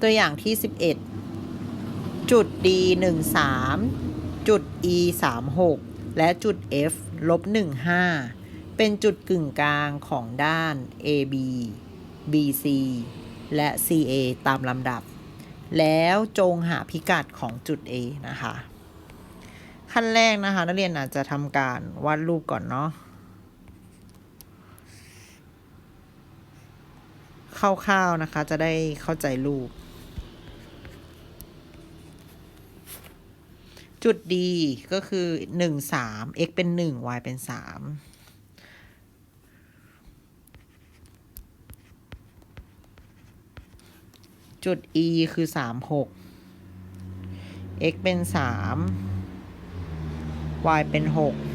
ตัวอย่างที่ 11 จุด D 1 3 จุด E 3 6และจุด F ลบ1 5 เป็นจุดกึ่งกลางของด้าน AB BC และ CA ตามลำดับ แล้วจงหาพิกัดของจุด A นะคะ ขั้นแรกนะคะ นักเรียนอาจจะทำการวาดรูปก่อนเนาะคร่าวๆนะคะจะได้เข้าใจรูป จุด D ก็คือ 1 3 x เป็น 1 y เป็น 3 จุด E คือ 3 6 x เป็น 3 y เป็น 6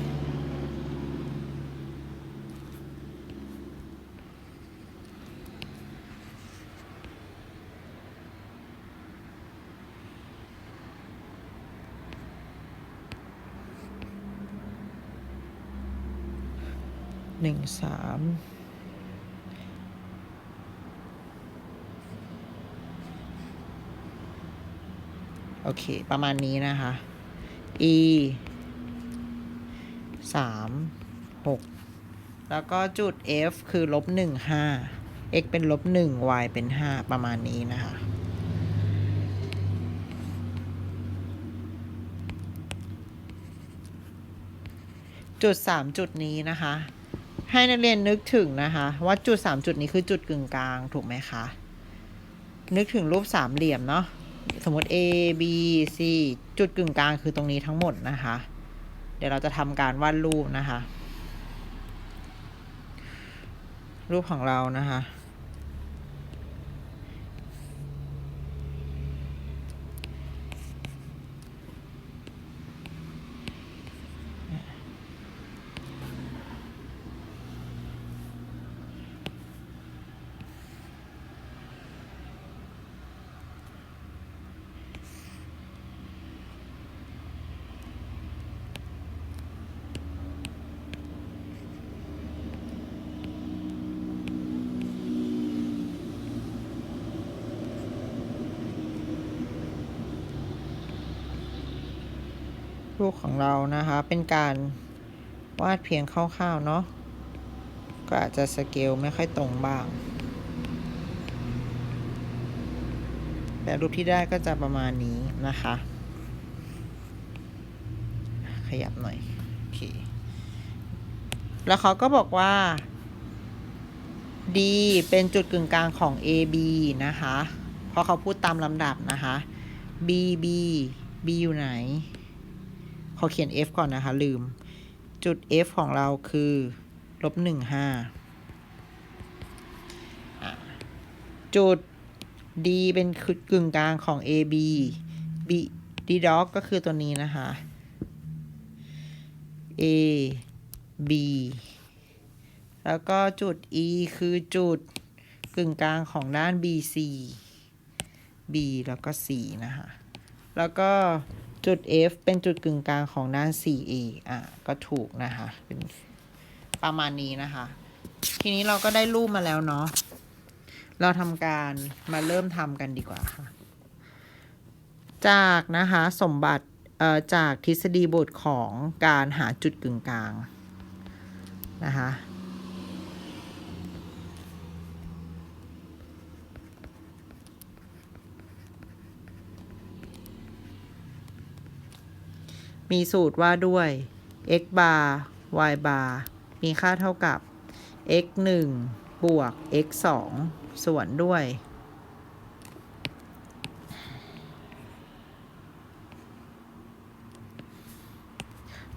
หนึ่งสามโอเค ประมาณนี้นะคะ e สามหกแล้วก็จุด f คือลบหนึ่งห้า x เป็นลบหนึ่ง y เป็นห้าประมาณนี้นะคะ จุดสามจุดนี้นะคะ ให้นักเรียนนึกถึงนะคะ ว่าจุดสามจุดนี้คือจุดกึ่งกลางถูกไหมคะ นึกถึงรูปสามเหลี่ยมเนาะสมมติ A B C จุดกึ่งกลางคือตรงนี้ทั้งหมดนะคะ เดี๋ยวเราจะทำการวาดรูปนะคะ รูปของเรานะคะ รูปของเรานะคะ เป็นการวาดเพียงคร่าวๆเนาะก็อาจจะสเกลไม่ค่อยตรงบ้าง แต่รูปที่ได้ก็จะประมาณนี้นะคะ ขยับหน่อยโอเคแล้วเขาก็บอกว่า D เป็นจุดกึ่งกลางของ AB นะคะ เพราะเขาพูดตามลำดับนะคะ BB B อยู่ไหน อเขียน F ก่อนนะคะ ลืม จุด F ของเราคือลบหนึ่งห้าจุด D เป็นกึ่งกลางของ AB B D dot ก็คือตัวนี้นะคะ A B แล้วก็จุด E คือจุดกึ่งกลางของด้าน BC B แล้วก็ C นะคะ แล้วก็ จุด F เป็นจุดกึ่งกลางของด้าน CA อะ ก็ถูกนะคะ เป็นประมาณนี้นะคะ ทีนี้เราก็ได้รูปมาแล้วเนาะ เราทำการมาเริ่มทำกันดีกว่าค่ะ จากนะคะสมบัติเอ่อจากทฤษฎีบทของการหาจุดกึ่งกลางนะคะ มีสูตรว่าด้วย x bar y bar มีค่าเท่ากับ x 1บวก x 2ส่วนด้วย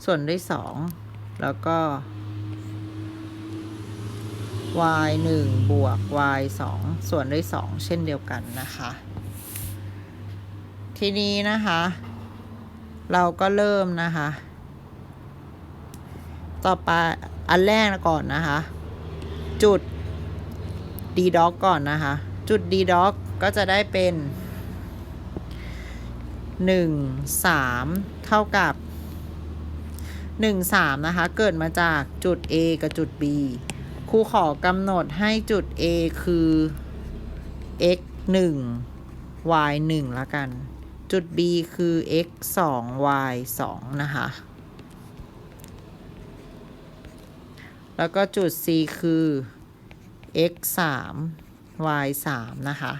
ส่วนด้วย 2 แล้วก็ y 1บวก y 2ส่วนด้วย 2 เช่นเดียวกันนะคะ ทีนี้นะคะ เราก็เริ่มนะคะ ต่อไปอันแรกก่อนนะคะ จุด d dot ก่อนนะคะ จุด d dot ก็จะได้เป็น 1 3 เท่ากับ 1 3 นะคะ เกิดมาจากจุด A กับจุด B ครูขอกำหนดให้จุด A คือ x 1 y 1ละกัน จุด b คือ x 2 y 2 นะคะ แล้วก็จุด c คือ x 3 y 3นะคะ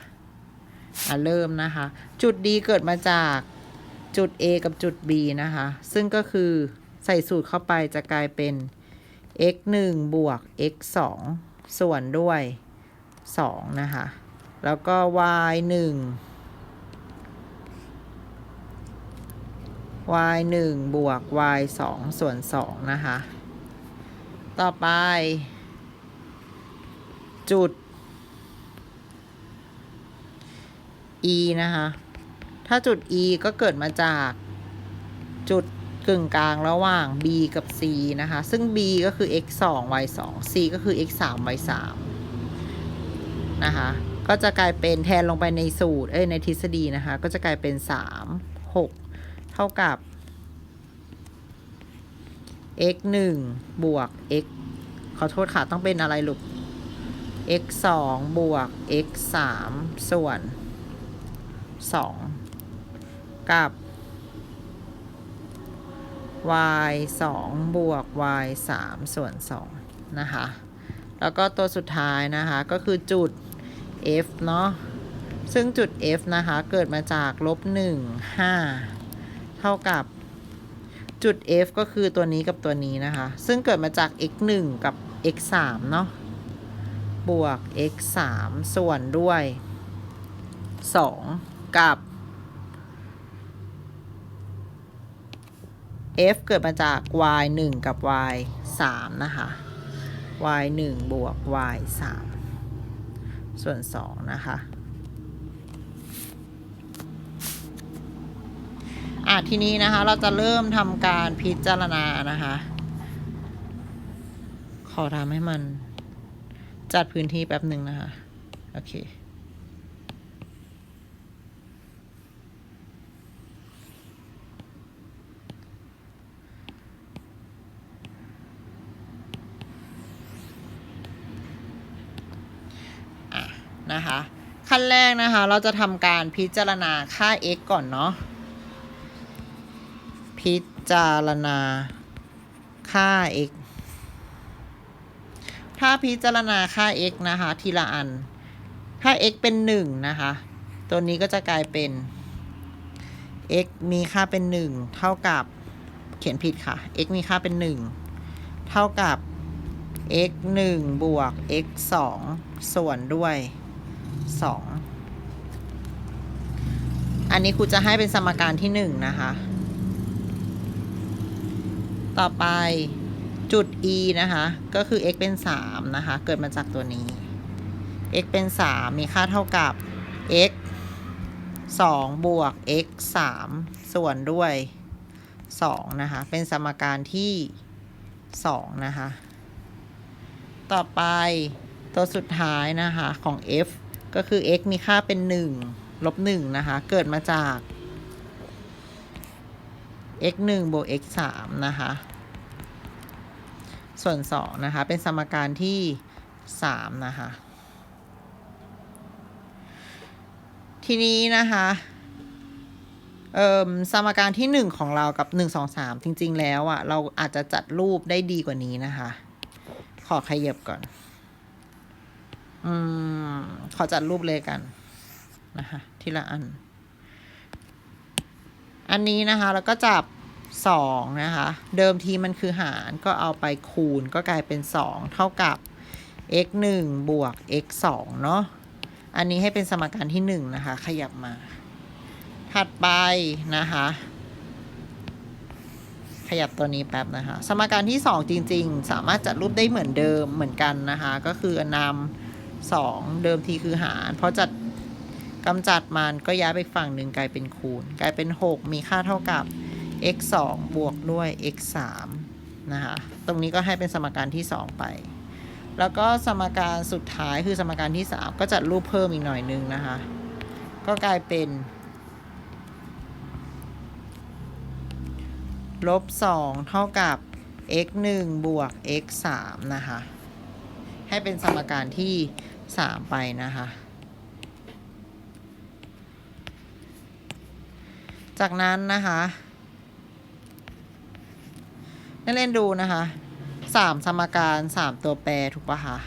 อะ เริ่มนะคะ จุด D เกิดมาจากจุด A กับจุด B นะคะ ซึ่งก็คือใส่สูตรเข้าไปจะกลายเป็น x 1บวก x 2ส่วนด้วย 2 นะคะ แล้วก็ y 1 y 1บวก y 2ส่วน2นะคะ ต่อไป จุด e นะคะ ถ้าจุด e ก็เกิดมาจากจุดกึ่งกลางระหว่าง b กับ c นะคะ ซึ่ง b ก็คือ x 2 y 2 c ก็คือ x 3 y 3นะคะ ก็จะกลายเป็นแทนลงไปในสูตร เอ้ย ในทฤษฎีนะคะ ก็จะกลายเป็น 3 6 เท่ากับ x 1บวก x ขอโทษค่ะ ต้องเป็นอะไรลูก x 2บวก x 3ส่วน 2 กับ y 2บวก y 3ส่วน 2 นะคะ แล้วก็ตัวสุดท้ายนะคะ ก็คือจุด f เนาะซึ่งจุด f นะคะ เกิดมาจากลบ 1 5 ท่ากับจุด f ก็คือตัวนี้กับตัวนี้นะคะ ซึ่งเกิดมาจาก x 1กับ x 3เนาะ บวก x 3ส่วนด้วย 2 กับ f เกิดมาจาก y 1 กับ y 3นะคะ y 1บวก y 3ส่วน 2 นะคะะทีนี้นะคะ เราจะเริ่มทำการพิจารณานะคะ ขอทำให้มัน จัดพื้นที่แป๊บหนึ่งนะคะ โอเคนะคะ ขั้นแรกนะคะ เราจะทำการพิจารณาค่า x ก่อนเนาะ พิจารณาค่า x ถ้าพิจารณาค่า x นะคะ ทีละอัน ถ้า x เป็น 1 นะคะ ตัวนี้ก็จะกลายเป็น x มีค่าเป็น 1 เท่ากับเขียนผิดค่ะ x มีค่าเป็น 1 เท่ากับ x 1 บวก x 2 ส่วนด้วย 2 อันนี้ครูจะให้เป็นสมการที่ 1 นะคะ ต่อไปจุด e นะคะ ก็คือ x เป็น 3 นะคะ เกิดมาจากตัวนี้ x เป็น 3 มีค่าเท่ากับ x 2 บวก x 3 ส่วนด้วย 2 นะคะ เป็นสมการที่ 2 นะคะ ต่อไปตัวสุดท้ายนะคะของ f ก็คือ x มีค่าเป็น 1 ลบ 1 นะคะ เกิดมาจาก x 1บวก x 3นะคะ ส่วน2นะคะ เป็นสมการที่3นะคะ ทีนี้นะคะสมการที่ 1 ของเรากับ 1 2 3 จริง ๆ แล้วอะ่ะ เราอาจจะจัดรูปได้ดีกว่านี้นะคะ ขอขยับก่อน อืม ขอจัดรูปเลยกันนะคะ ทีละอัน อันนี้นะคะ แล้วก็จับ 2 นะคะ เดิมทีมันคือหารก็เอาไปคูณก็กลายเป็น 2 เท่ากับ x 1บวก x 2เนาะอันนี้ให้เป็นสมการที่ 1 นะคะ ขยับมา ถัดไปนะคะ ขยับตัวนี้แป๊บนะคะ สมการที่ 2 จริง ๆ สามารถจัดรูปได้เหมือนเดิมเหมือนกันนะคะ ก็คือนำ2 เดิมทีคือหารเพราะจัดกำจัดมันก็ย้ายไปฝั่งหนึ่งกลายเป็นคูณ กลายเป็น 6 มีค่าเท่ากับ x 2บวกด้วย x 3นะคะ ตรงนี้ก็ให้เป็นสมการที่ 2 ไป แล้วก็สมการสุดท้ายคือสมการที่ 3 ก็จัดรูปเพิ่มอีกหน่อยนึงนะคะ ก็กลายเป็นลบ 2 เท่ากับ x 1บวก x 3นะคะ ให้เป็นสมการที่ 3 ไปนะคะ จากนั้นนะคะ เล่นดูนะคะสามสมการสามตัวแปรถูกปะคะ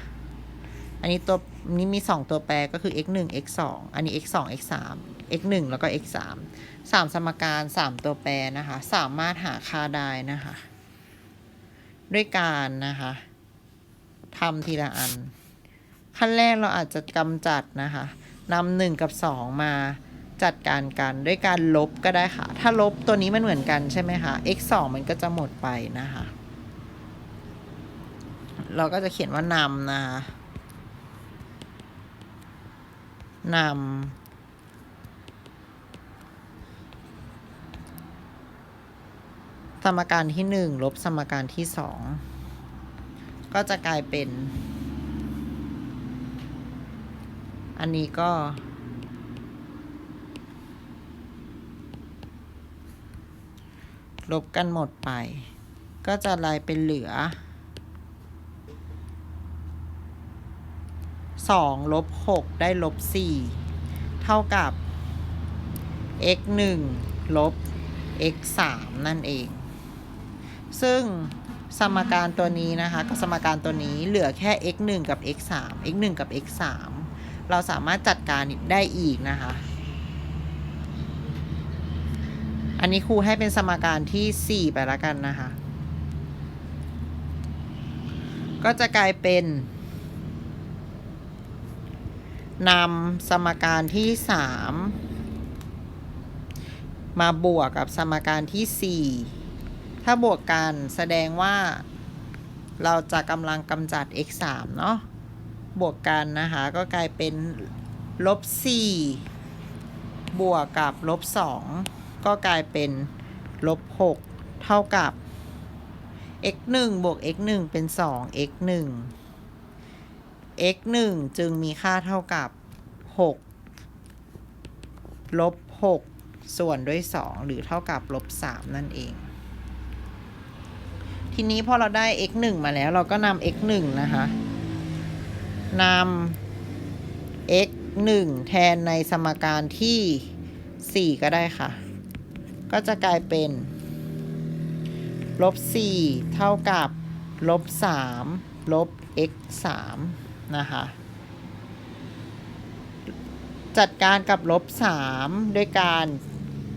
อันนี้ตัวนี้มีสองตัวแปรก็คือ x 1 x 2อันนี้ x 2 x 3 x 1แล้วก็ x 3สามสมการสามตัวแปรนะคะ สามารถหาค่าได้นะคะ ด้วยการนะคะทำทีละอัน ขั้นแรกเราอาจจะกำจัดนะคะนำหนึ่งกับสองมา จัดการกันด้วยการลบก็ได้ค่ะ ถ้าลบตัวนี้มันเหมือนกันใช่ไหมคะ x 2มันก็จะหมดไปนะคะ เราก็จะเขียนว่านำนะคะนำสมการที่หนึ่งลบสมการที่สองก็จะกลายเป็น อันนี้ก็ ลบกันหมดไป ก็จะลายเป็นเหลือสองลบหกได้ลบสี่เท่ากับ x หนึ่งลบ x สามนั่นเอง ซึ่งสมการตัวนี้นะคะกับสมการตัวนี้เหลือแค่ x 1กับ x 3 x 1กับ x 3เราสามารถจัดการได้อีกนะคะ อันนี้ครูให้เป็นสมการที่ 4 ไปแล้วกันนะคะ ก็จะกลายเป็นนำสมการที่ 3 มาบวกกับสมการที่ 4 ถ้าบวกกันแสดงว่า เราจะกำลังกำจัด x 3เนาะบวกกันนะคะ ก็กลายเป็นลบ4บวกกับลบ2 ก็กลายเป็นลบ6เท่ากับ x 1บวก x 1เป็น2 x 1 x 1จึงมีค่าเท่ากับ 6 ลบ 6 ส่วนด้วย 2 หรือเท่ากับลบ 3 นั่นเอง ทีนี้พอเราได้ x 1มาแล้วเราก็นำ x 1นะคะนำ x 1แทนในสมการที่ 4 ก็ได้ค่ะ ก็จะกลายเป็นลบ4เท่ากับลบ3ลบ x 3นะคะ จัดการกับลบ 3 ด้วยการ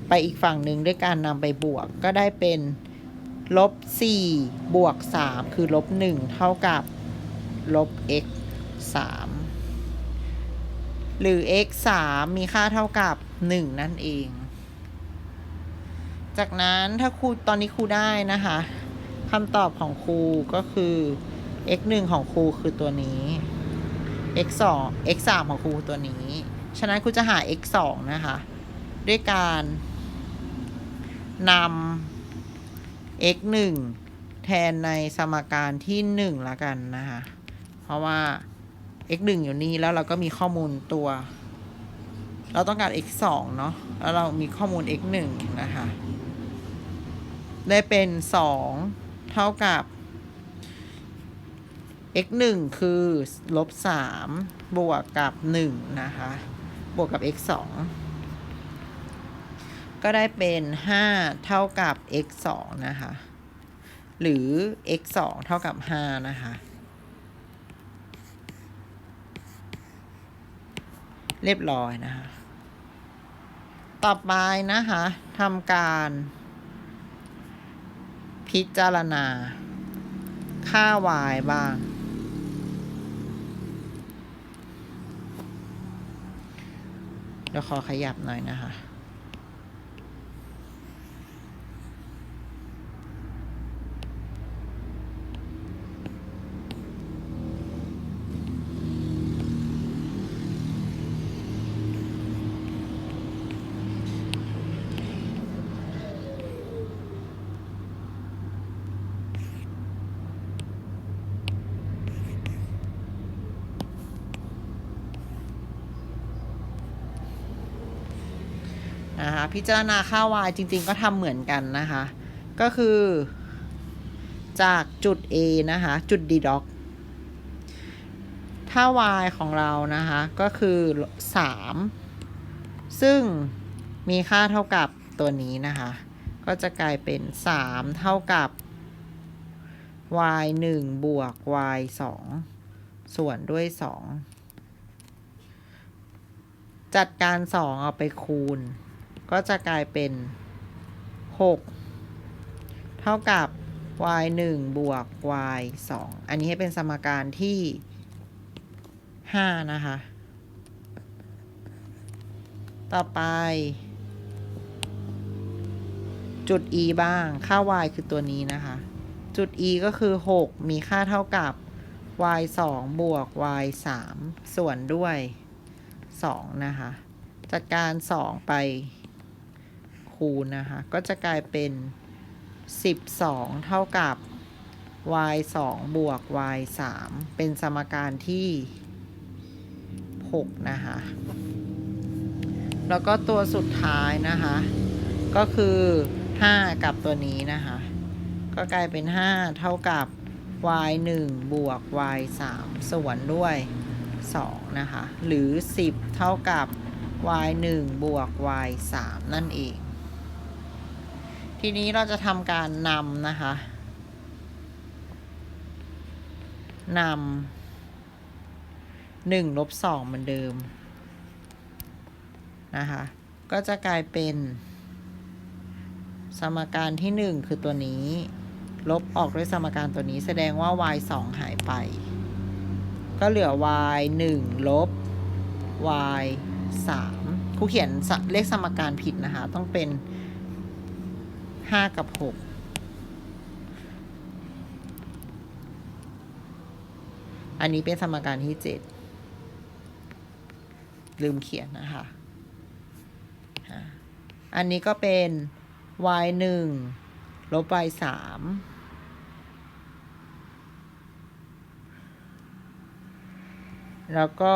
ไปอีกฝั่งหนึ่งด้วยการนำไปบวกก็ได้เป็นลบ4บวก 3 คือลบ 1 เท่ากับลบ x 3หรือ x 3มีค่าเท่ากับ 1 นั่นเอง จากนั้นถ้าครูตอนนี้ครูได้นะคะคำตอบของครูก็คือ x 1ของครูคือตัวนี้ x 2 x 3ของครูตัวนี้ ฉะนั้นครูจะหา x 2นะคะ ด้วยการนำ x 1แทนในสมการที่ 1 ละกันนะคะ เพราะว่า x 1อยู่นี่แล้วเราก็มีข้อมูลตัว เราต้องการ x 2เนาะ แล้วเรามีข้อมูล x 1นะคะ ได้เป็น 2 เท่ากับ x 1คือลบ3บวกกับ 1 นะคะ บวกกับ x 2ก็ได้เป็น 5 เท่ากับ x 2นะคะ หรือ x 2เท่ากับ 5 นะคะ เรียบร้อยนะคะ ต่อไปนะคะทำการ พิจารณา ค่า y บ้าง เดี๋ยวขอขยับหน่อยนะคะ พิจารณาค่า y จริง ๆ ก็ทำเหมือนกันนะคะ ก็คือ จากจุด A นะคะ จุด d ด็อกถ้า y ของเรานะคะ ก็คือ 3 ซึ่งมีค่าเท่ากับตัวนี้นะคะ ก็จะกลายเป็น 3 เท่ากับ y 1บวก y 2ส่วนด้วย 2 จัดการ 2 เอาไปคูณ ก็จะกลายเป็น 6 เท่ากับ y 1บวก y 2อันนี้ให้เป็นสมการที่ 5 นะคะ ต่อไป จุด e บ้าง ค่า y คือตัวนี้นะคะ จุด e ก็คือ 6 มีค่าเท่ากับ y 2บวก y 3ส่วนด้วย 2 นะคะ จัดการ 2 ไป คูณนะคะ ก็จะกลายเป็น 12 เท่ากับ y 2บวก y 3เป็นสมการที่ 6 นะคะ แล้วก็ตัวสุดท้ายนะคะ ก็คือ 5 กับตัวนี้นะคะ ก็กลายเป็น 5 เท่ากับ y 1บวก y 3ส่วนด้วย 2 นะคะ หรือ 10 เท่ากับ y 1บวก y 3นั่นเอง ทีนี้เราจะทำการนำนะคะนำหนึ่งลบสองเหมือนเดิมนะคะ ก็จะกลายเป็น สมการที่หนึ่งคือตัวนี้ ลบออกด้วยสมการตัวนี้แสดงว่า y 2หายไป ก็เหลือ y 1ลบ y 3ครูเขียนเลขสมการผิดนะคะ ต้องเป็น 5กับ6อันนี้เป็นสมการที่7ลืมเขียนนะคะ อันนี้ก็เป็น y 1ลบ y 3แล้วก็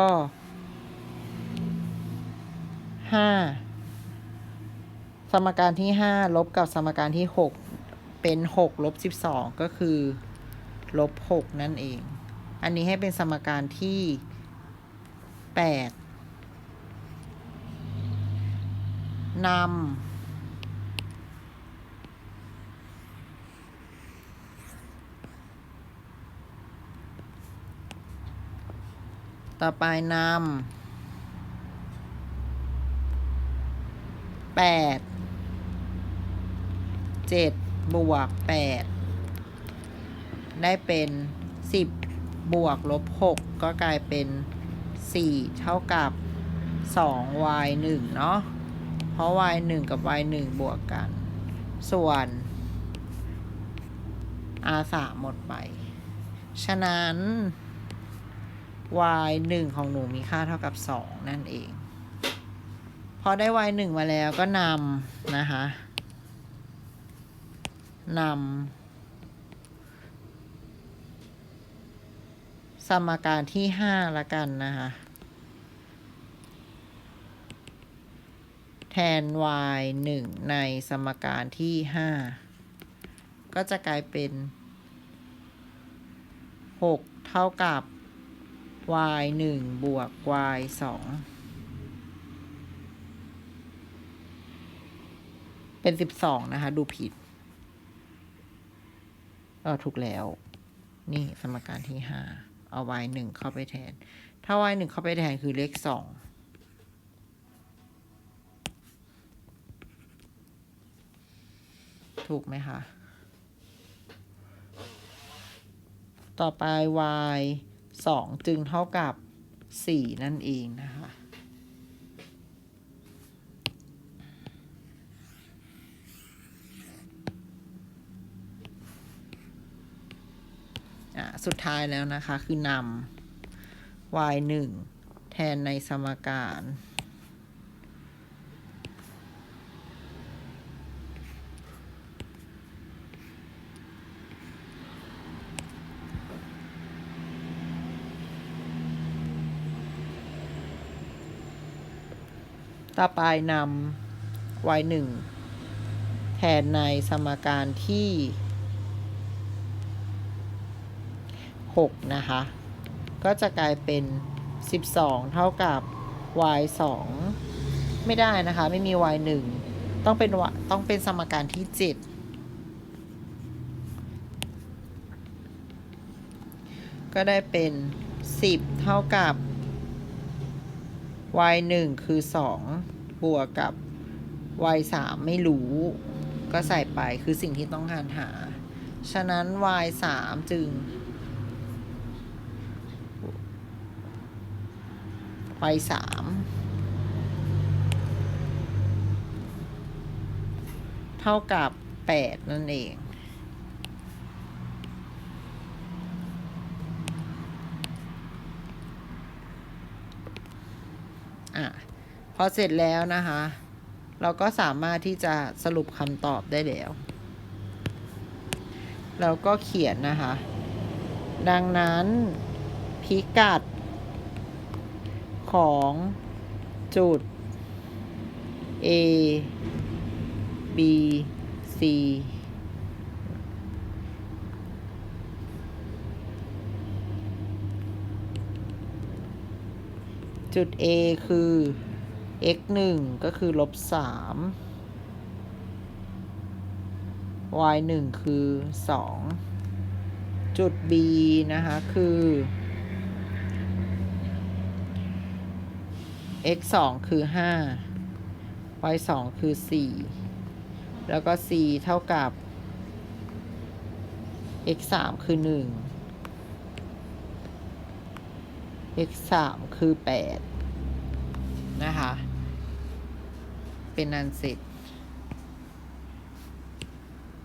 5 สมการที่ 5 ลบกับสมการที่ 6 เป็น 6 ลบ 12 ก็คือ ลบ 6 นั่นเอง อันนี้ให้เป็นสมการที่ 8นำต่อไปนำแปดเจ็ดบวกแปดได้เป็นสิบบวกลบหกก็กลายเป็นสี่เท่ากับสอง y หนึ่งเนาะ เพราะ y หนึ่งกับ y หนึ่งบวกกัน ส่วน r สามหมดไป ฉะนั้น y หนึ่งของหนูมีค่าเท่ากับสองนั่นเอง พอได้ y หนึ่งมาแล้วก็นำนะคะ นำสมการที่ห้าละกันนะคะ แทน y หนึ่งในสมการที่ห้าก็จะกลายเป็นหกเท่ากับ y หนึ่งบวก y สองเป็นสิบสองนะคะ ดูผิด เออถูกแล้ว นี่สมการที่ห้าเอา y หนึ่งเข้าไปแทน ถ้า y หนึ่งเข้าไปแทนคือเลขสองถูกไหมคะ ต่อไป y สองจึงเท่ากับสี่นั่นเองนะคะ อะ สุดท้ายแล้วนะคะ คือนำ y หนึ่งแทนในสมการ ต่อไปนำ y หนึ่งแทนในสมการที่ 6 นะคะ ก็จะกลายเป็น 12 เท่ากับ y 2ไม่ได้นะคะ ไม่มี y 1ต้องเป็นต้องเป็นสมการที่เจ็ดก็ได้เป็นสิบเท่ากับ y หนึ่งคือสองบวกกับ y สามไม่รู้ ก็ใส่ไปคือสิ่งที่ต้องการหา ฉะนั้น y สามจึง y สามเท่ากับแปดนั่นเอง อะ พอเสร็จแล้วนะคะ เราก็สามารถที่จะสรุปคำตอบได้แล้ว เราก็เขียนนะคะ ดังนั้นพิกัด ของจุด A B C จุด A คือ x 1ก็คือลบ3 y 1คือ 2 จุด B นะคะ คือ x 2คือ 5 y 2คือ 4 แล้วก็ c เท่ากับ x 3คือ 1 x 3คือ 8 นะคะ เป็นอันเสร็จ